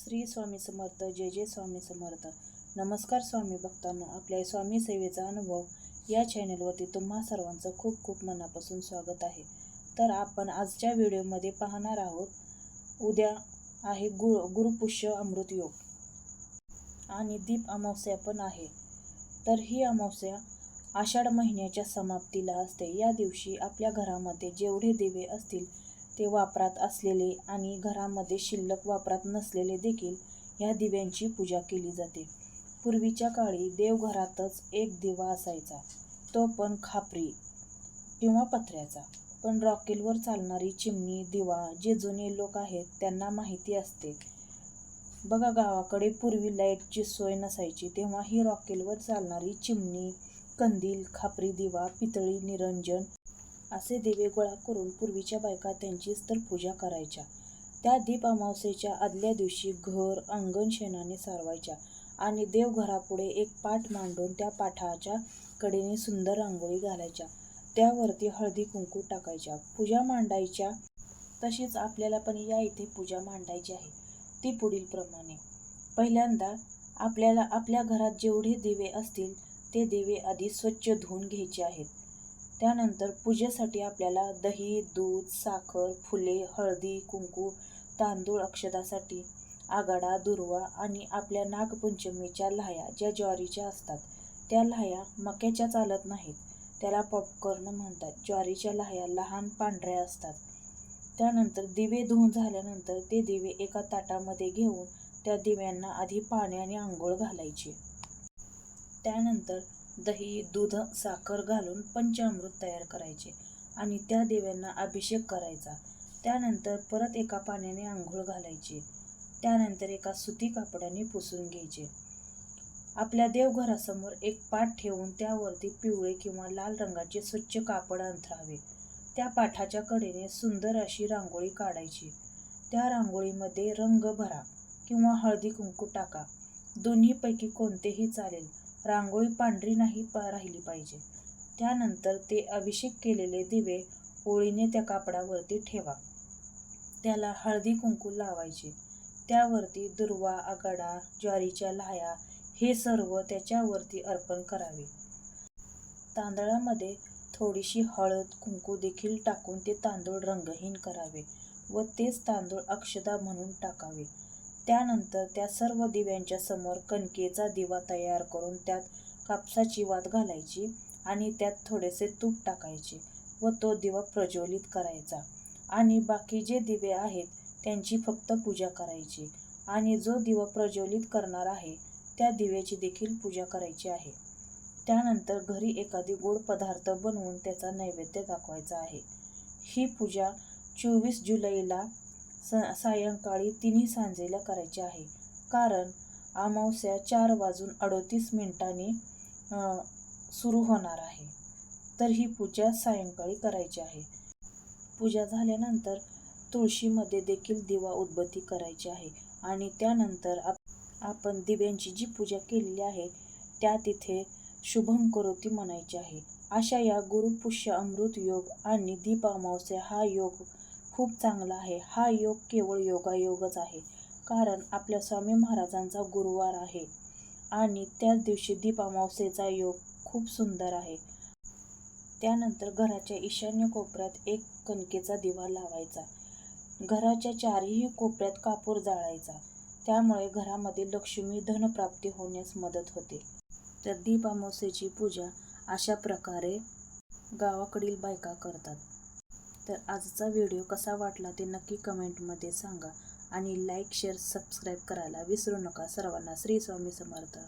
श्री स्वामी समर्थ जय जय स्वामी समर्थ. नमस्कार स्वामी भक्तांनो आपल्या स्वामी सेवेचा अनुभव या चॅनलवरती तुम्हा सर्वांचं खूप खूप मनापासून स्वागत आहे. तर आपण आजच्या व्हिडिओमध्ये पाहणार आहोत उद्या आहे गु गुरुपुष्य अमृत योग. आणि दीप अमावस्या पण आहे. तर ही अमावस्या आषाढ महिन्याच्या समाप्तीला असते. या दिवशी आपल्या घरामध्ये जेवढे दिवे असतील ते वापरात असलेले आणि घरामध्ये शिल्लक वापरात नसलेले देखील ह्या दिव्यांची पूजा केली जाते. पूर्वीच्या काळी देवघरातच एक दिवा असायचा. तो पण खापरी किंवा पत्र्याचा. पण रॉकेलवर चालणारी चिमणी दिवा जे जुने लोक आहेत त्यांना माहिती असते. बघा गावाकडे पूर्वी लाईटची सोय नसायची तेव्हा ही रॉकेलवर चालणारी चिमणी कंदील खापरी दिवा पितळी निरंजन असे दिवे गोळा करून पूर्वीच्या बायका त्यांचीच तर पूजा करायच्या. त्या दीप अमावस्येच्या आदल्या दिवशी घर अंगण शेणाने सारवायच्या आणि देवघरापुढे एक पाठ मांडून त्या पाठाच्या कडेने सुंदर रांगोळी घालायच्या. त्यावरती हळदी कुंकू टाकायच्या. पूजा मांडायच्या तशीच आपल्याला पण या इथे पूजा मांडायची आहे ती पुढील प्रमाणे. पहिल्यांदा आपल्याला आपल्या घरात जेवढे दिवे असतील ते दिवे आधी स्वच्छ धुवून घ्यायचे आहेत. त्यानंतर पूजेसाठी आपल्याला दही दूध साखर फुले हळदी कुंकू तांदूळ अक्षदासाठी आगाडा दुर्वा आणि आपल्या नागपंचमीच्या लाह्या ज्या ज्वारीच्या असतात त्या लाह्या मक्याच्या चालत नाहीत. त्याला पॉपकॉर्न म्हणतात. ज्वारीच्या लाह्या लहान पांढऱ्या असतात. त्यानंतर दिवे धुवून झाल्यानंतर ते दिवे एका ताटामध्ये घेऊन त्या दिव्यांना आधी पाण्याने आंघोळ घालायची. त्यानंतर दही दूध साखर घालून पंचामृत तयार करायचे आणि त्या देव्यांना अभिषेक करायचा. त्यानंतर परत एका पाण्याने आंघोळ घालायची. त्यानंतर एका सुती कापडाने पुसून घ्यायचे. आपल्या देवघरासमोर एक पाट ठेवून त्यावरती पिवळे किंवा लाल रंगाचे स्वच्छ कापड अंथरावे. त्या पाठाच्या कडेने सुंदर अशी रांगोळी काढायची. त्या रांगोळीमध्ये रंग भरा किंवा हळदी कुंकू टाका. दोन्हीपैकी कोणतेही चालेल. रांगोळी पांढरी नाही पा राहिली पाहिजे. त्यानंतर ते अभिषेक केलेले दिवे ओळीने त्या कापडावरती ठेवा. त्याला हळदी कुंकू लावायचे. त्यावरती दुर्वा आगाडा ज्वारीच्या लाह्या हे सर्व त्याच्यावरती अर्पण करावे. तांदळामध्ये थोडीशी हळद कुंकू देखील टाकून ते तांदूळ रंगहीन करावे व तेच तांदूळ अक्षदा म्हणून टाकावे. त्यानंतर त्या सर्व दिव्यांच्या समोर कणकेचा दिवा तयार करून त्यात कापसाची वात घालायची आणि त्यात थोडेसे तूप टाकायचे व तो दिवा प्रज्वलित करायचा. आणि बाकी जे दिवे आहेत त्यांची फक्त पूजा करायची. आणि जो दिवा प्रज्वलित करणार आहे त्या दिव्याची देखील पूजा करायची आहे. त्यानंतर घरी एखादी गोड पदार्थ बनवून त्याचा नैवेद्य दाखवायचा आहे. ही पूजा चोवीस जुलैला स सायंकाळी तिन्ही सांजेला करायची आहे. कारण अमावस्या चार वाजून अडोतीस मिनिटांनी सुरू होणार आहे. तर ही पूजा सायंकाळी करायची आहे. पूजा झाल्यानंतर तुळशीमध्ये देखील दिवा उदबत्ती करायची आहे आणि त्यानंतर आप आपण दिव्यांची जी पूजा केलेली आहे त्या तिथे शुभम करोती म्हणायची आहे. अशा या गुरुपुष्य अमृत योग आणि दीप अमावस्या हा योग खूप चांगला आहे. हा योग केवळ योगायोगच आहे. कारण आपल्या स्वामी महाराजांचा गुरुवार आहे आणि त्याच दिवशी दीप अमावस्येचा योग खूप सुंदर आहे. त्यानंतर घराच्या ईशान्य कोपऱ्यात एक कणकेचा दिवा लावायचा. घराच्या चारही कोपऱ्यात कापूर जाळायचा. त्यामुळे घरामध्ये लक्ष्मी धनप्राप्ती होण्यास मदत होते. तर दीप अमावस्येची पूजा अशा प्रकारे गावाकडील बायका करतात. तर आजचा व्हिडिओ कसा वाटला ते नक्की कमेंटमध्ये सांगा. आणि लाईक शेअर सबस्क्राईब करायला विसरू नका. सर्वांना श्री स्वामी समर्थ.